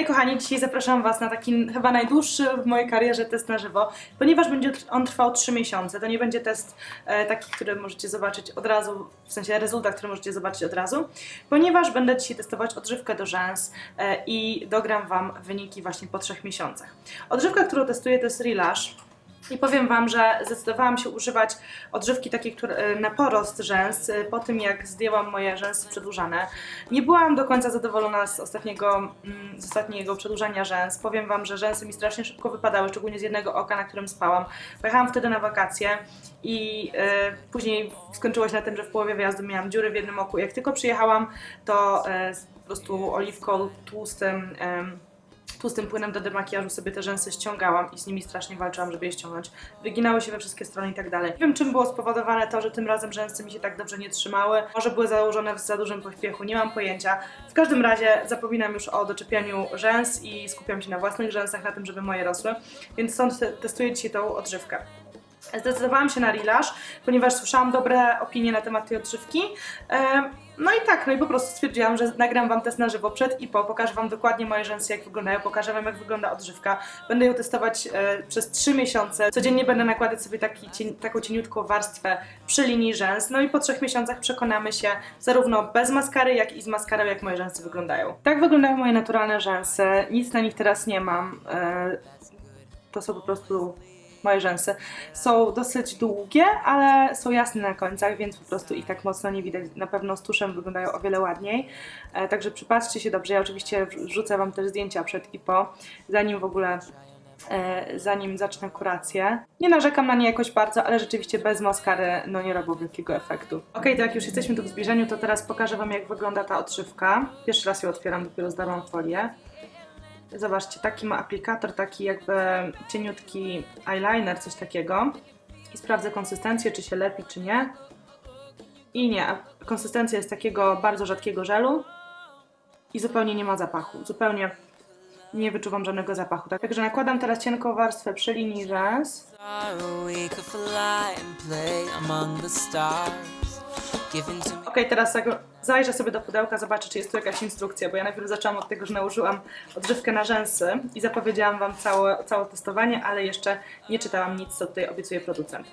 Hej kochani, dzisiaj zapraszam Was na taki chyba najdłuższy w mojej karierze test na żywo, ponieważ będzie on trwał 3 miesiące. To nie będzie test e, taki, który możecie zobaczyć od razu, w sensie rezultat, który możecie zobaczyć od razu, ponieważ będę dzisiaj testować odżywkę do rzęs e, i dogram Wam wyniki właśnie po 3 miesiącach. Odżywka, którą testuję to jest Relash. I powiem Wam, że zdecydowałam się używać odżywki takiej e, na porost rzęs e, po tym, jak zdjęłam moje rzęsy przedłużane. Nie byłam do końca zadowolona z ostatniego, mm, z ostatniego przedłużania rzęs. Powiem Wam, że rzęsy mi strasznie szybko wypadały, szczególnie z jednego oka, na którym spałam. Pojechałam wtedy na wakacje i e, później skończyło się na tym, że w połowie wyjazdu miałam dziury w jednym oku. Jak tylko przyjechałam, to po prostu oliwką tłustym... tłustym płynem do demakijażu sobie te rzęsy ściągałam i z nimi strasznie walczyłam, żeby je ściągnąć. Wyginały się we wszystkie strony i tak dalej. Nie wiem, czym było spowodowane to, że tym razem rzęsy mi się tak dobrze nie trzymały. Może były założone w za dużym pośpiechu, nie mam pojęcia. W każdym razie zapominam już o doczepianiu rzęs i skupiam się na własnych rzęsach, na tym, żeby moje rosły. Więc stąd te- testuję dzisiaj tą odżywkę. Zdecydowałam się na Relash, ponieważ słyszałam dobre opinie na temat tej odżywki. No i tak, no i po prostu stwierdziłam, że nagram Wam test na żywo przed i po, pokażę Wam dokładnie moje rzęsy, jak wyglądają, pokażę Wam, jak wygląda odżywka. Będę ją testować e, przez 3 miesiące. Codziennie będę nakładać sobie taki, cień, taką cieniutką warstwę przy linii rzęs. No i po 3 miesiącach przekonamy się zarówno bez maskary, jak i z maskarą, jak moje rzęsy wyglądają. Tak wyglądają moje naturalne rzęsy. Nic na nich teraz nie mam. E, to są po prostu moje rzęsy. Są dosyć długie, ale są jasne na końcach, więc po prostu ich tak mocno nie widać. Na pewno z tuszem wyglądają o wiele ładniej. E, także przypatrzcie się dobrze. Ja oczywiście wrzucę Wam też zdjęcia przed i po, zanim w ogóle e, zanim zacznę kurację. Nie narzekam na nie jakoś bardzo, ale rzeczywiście bez maskary no nie robią wielkiego efektu. Ok, to jak już jesteśmy tu w zbliżeniu, to teraz pokażę Wam jak wygląda ta odżywka. Pierwszy raz ją otwieram, dopiero zdałam folię. Zobaczcie, taki ma aplikator, taki jakby cieniutki eyeliner, coś takiego. I sprawdzę konsystencję, czy się lepi, czy nie. I nie, konsystencja jest takiego bardzo rzadkiego żelu i zupełnie nie ma zapachu. Zupełnie nie wyczuwam żadnego zapachu. Tak, Także nakładam teraz cienką warstwę przy linii rzęs. In to. Ok, teraz zajrzę sobie do pudełka, zobaczę, czy jest tu jakaś instrukcja, bo ja najpierw zaczęłam od tego, że nałożyłam odżywkę na rzęsy i zapowiedziałam Wam całe, całe testowanie, ale jeszcze nie czytałam nic, co tutaj obiecuje producent.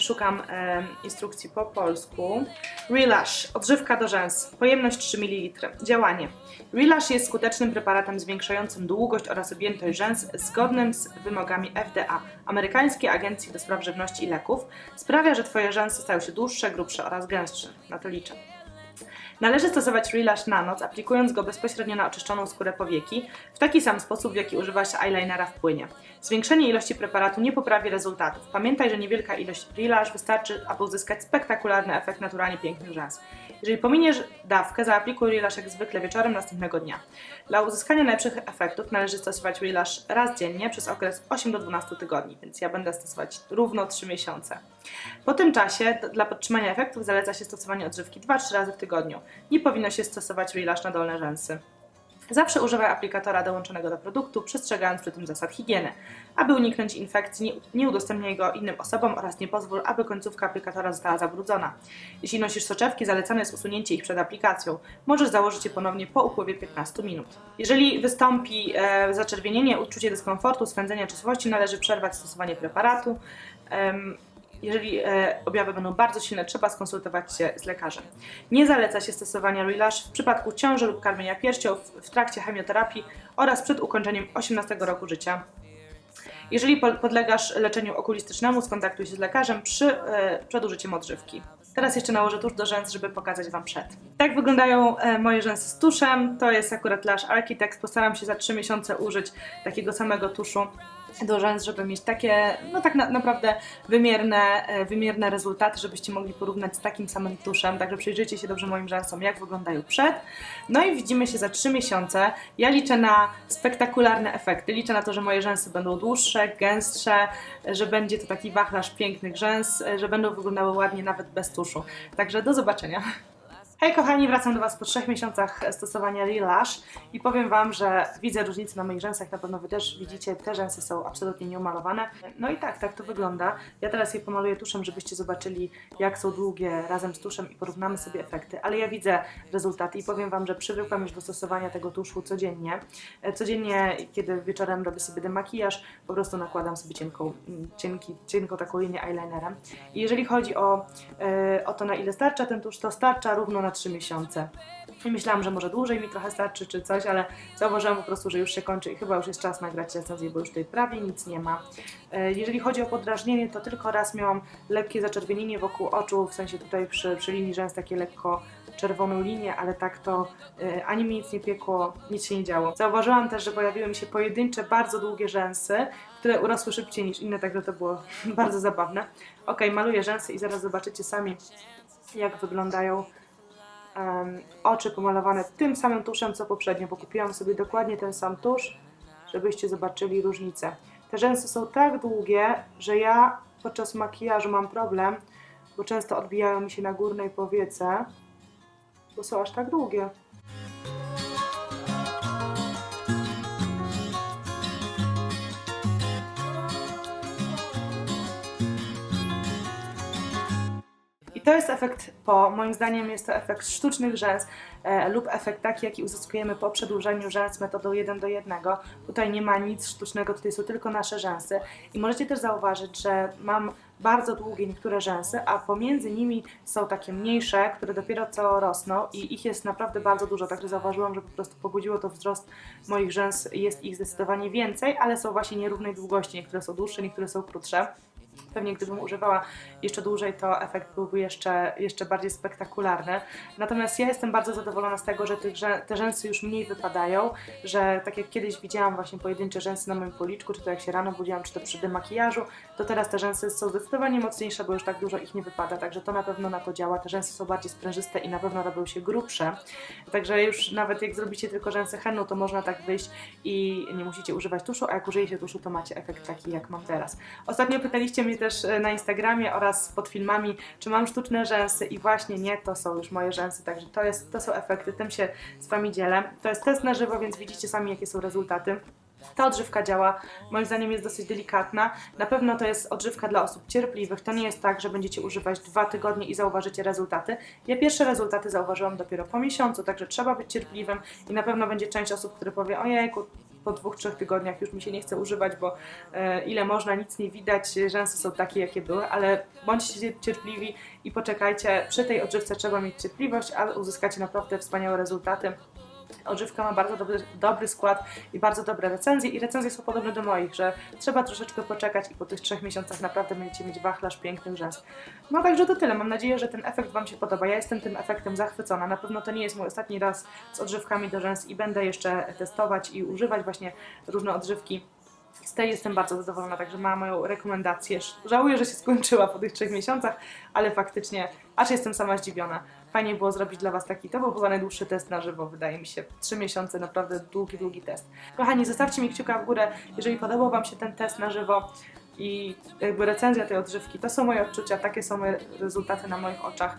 Szukam em, instrukcji po polsku. Relash, odżywka do rzęs, pojemność 3 ml. Działanie. Relash jest skutecznym preparatem zwiększającym długość oraz objętość rzęs zgodnym z wymogami FDA, Amerykańskiej Agencji do Spraw Żywności i Leków. Sprawia, że Twoje rzęsy stają się dłuższe, grubsze oraz gęstsze. Na to liczę. Należy stosować Relash na noc, aplikując go bezpośrednio na oczyszczoną skórę powieki, w taki sam sposób, w jaki używa się eyelinera w płynie. Zwiększenie ilości preparatu nie poprawi rezultatów. Pamiętaj, że niewielka ilość Relash wystarczy, aby uzyskać spektakularny efekt naturalnie pięknych rzęs. Jeżeli pominiesz dawkę, zaaplikuj Relash jak zwykle wieczorem następnego dnia. Dla uzyskania najlepszych efektów należy stosować Relash raz dziennie przez okres 8 do 12 tygodni, więc ja będę stosować równo 3 miesiące. Po tym czasie dla podtrzymania efektów zaleca się stosowanie odżywki 2-3 razy w tygodniu. Nie powinno się stosować Relash na dolne rzęsy. Zawsze używaj aplikatora dołączonego do produktu, przestrzegając przy tym zasad higieny. Aby uniknąć infekcji, nie, udostępniaj go innym osobom oraz nie pozwól, aby końcówka aplikatora została zabrudzona. Jeśli nosisz soczewki, zalecane jest usunięcie ich przed aplikacją. Możesz założyć je ponownie po upływie 15 minut. Jeżeli wystąpi e, zaczerwienienie, uczucie dyskomfortu, swędzenia czy suchości, należy przerwać stosowanie preparatu. Jeżeli e, objawy będą bardzo silne, trzeba skonsultować się z lekarzem. Nie zaleca się stosowania Relash w przypadku ciąży lub karmienia piersią, w, trakcie chemioterapii oraz przed ukończeniem 18 roku życia. Jeżeli po- podlegasz leczeniu okulistycznemu, skontaktuj się z lekarzem przy, e, odżywki. Teraz jeszcze nałożę tusz do rzęs, żeby pokazać Wam przed. Tak wyglądają e, moje rzęsy z tuszem. To jest akurat Lash Architect. Postaram się za 3 miesiące użyć takiego samego tuszu do rzęs, żeby mieć takie, no tak na, naprawdę wymierne, e, wymierne rezultaty, żebyście mogli porównać z takim samym tuszem. Także przyjrzyjcie się dobrze moim rzęsom, jak wyglądają przed. No i widzimy się za 3 miesiące. Ja liczę na spektakularne efekty. Liczę na to, że moje rzęsy będą dłuższe, gęstsze, że będzie to taki wachlarz pięknych rzęs, e, że będą wyglądały ładnie nawet bez tuszu. Także do zobaczenia. Hej kochani, wracam do Was po trzech miesiącach stosowania Relash i powiem Wam, że widzę różnicę na moich rzęsach, na pewno Wy też widzicie, te rzęsy są absolutnie nieumalowane. No i tak, tak to wygląda. Ja teraz je pomaluję tuszem, żebyście zobaczyli jak są długie razem z tuszem i porównamy sobie efekty, ale ja widzę rezultaty i powiem Wam, że przywykłam już do stosowania tego tuszu codziennie. E, Codziennie, kiedy wieczorem robię sobie demakijaż, po prostu nakładam sobie cienką, cienki, cienką taką linię eyelinerem. I jeżeli chodzi o, e, o to, na ile starcza ten tusz, to starcza równo na 3 miesiące. Myślałam, że może dłużej mi trochę starczy czy coś, ale zauważyłam po prostu, że już się kończy i chyba już jest czas nagrać recenzję, bo już tutaj prawie nic nie ma. E, Jeżeli chodzi o podrażnienie, to tylko raz miałam lekkie zaczerwienienie wokół oczu, w sensie tutaj przy, przy linii rzęs takie lekko czerwoną linię, ale tak to e, ani mi nic nie piekło, nic się nie działo. Zauważyłam też, że pojawiły mi się pojedyncze, bardzo długie rzęsy, które urosły szybciej niż inne, także to było bardzo zabawne. Ok, maluję rzęsy i zaraz zobaczycie sami, jak wyglądają oczy pomalowane tym samym tuszem co poprzednio, bo kupiłam sobie dokładnie ten sam tusz, żebyście zobaczyli różnicę. Te rzęsy są tak długie, że ja podczas makijażu mam problem, bo często odbijają mi się na górnej powiece, bo są aż tak długie. To jest efekt po, moim zdaniem jest to efekt sztucznych rzęs e, lub efekt taki, jaki uzyskujemy po przedłużeniu rzęs metodą 1 do 1. Tutaj nie ma nic sztucznego, tutaj są tylko nasze rzęsy. I możecie też zauważyć, że mam bardzo długie niektóre rzęsy, a pomiędzy nimi są takie mniejsze, które dopiero co rosną i ich jest naprawdę bardzo dużo, także zauważyłam, że po prostu pobudziło to wzrost moich rzęs, jest ich zdecydowanie więcej, ale są właśnie nierównej długości, niektóre są dłuższe, niektóre są krótsze. Pewnie gdybym używała jeszcze dłużej, to efekt byłby jeszcze, jeszcze bardziej spektakularny. Natomiast ja jestem bardzo zadowolona z tego, że te rzęsy już mniej wypadają, że tak jak kiedyś widziałam właśnie pojedyncze rzęsy na moim policzku, czy to jak się rano budziłam, czy to przy demakijażu, to teraz te rzęsy są zdecydowanie mocniejsze, bo już tak dużo ich nie wypada, także to na pewno na to działa. Te rzęsy są bardziej sprężyste i na pewno robią się grubsze. Także już nawet jak zrobicie tylko rzęsy henną, to można tak wyjść i nie musicie używać tuszu, a jak użyjecie tuszu, to macie efekt taki, jak mam teraz. Ostatnio pytaliście mnie też e, na Instagramie oraz pod filmami, czy mam sztuczne rzęsy i właśnie nie, to są już moje rzęsy, także to, jest, to są efekty, tym się z Wami dzielę. To jest test na żywo, więc widzicie sami, jakie są rezultaty. Ta odżywka działa, moim zdaniem jest dosyć delikatna. Na pewno to jest odżywka dla osób cierpliwych. To nie jest tak, że będziecie używać dwa tygodnie i zauważycie rezultaty. Ja pierwsze rezultaty zauważyłam dopiero po miesiącu, także trzeba być cierpliwym i na pewno będzie część osób, które powie, ojejku, po dwóch, trzech tygodniach już mi się nie chce używać, bo e, ile można, nic nie widać, rzęsy są takie, jakie były, ale bądźcie cierpliwi i poczekajcie. Przy tej odżywce trzeba mieć cierpliwość, ale uzyskacie naprawdę wspaniałe rezultaty. Odżywka ma bardzo dobry, dobry skład i bardzo dobre recenzje i recenzje są podobne do moich, że trzeba troszeczkę poczekać i po tych trzech miesiącach naprawdę będziecie mieć wachlarz pięknych rzęs. No także to tyle. Mam nadzieję, że ten efekt Wam się podoba. Ja jestem tym efektem zachwycona. Na pewno to nie jest mój ostatni raz z odżywkami do rzęs i będę jeszcze testować i używać właśnie różne odżywki. Z tej jestem bardzo zadowolona, także ma moją rekomendację. Żałuję, że się skończyła po tych trzech miesiącach, ale faktycznie aż jestem sama zdziwiona. Fajnie było zrobić dla Was taki, to był chyba najdłuższy test na żywo, wydaje mi się. Trzy miesiące, naprawdę długi, długi test. Kochani, zostawcie mi kciuka w górę, jeżeli podobał Wam się ten test na żywo i jakby recenzja tej odżywki. To są moje odczucia, takie są moje rezultaty na moich oczach.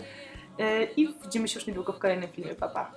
Yy, I widzimy się już niedługo w kolejnym filmie. Pa, pa.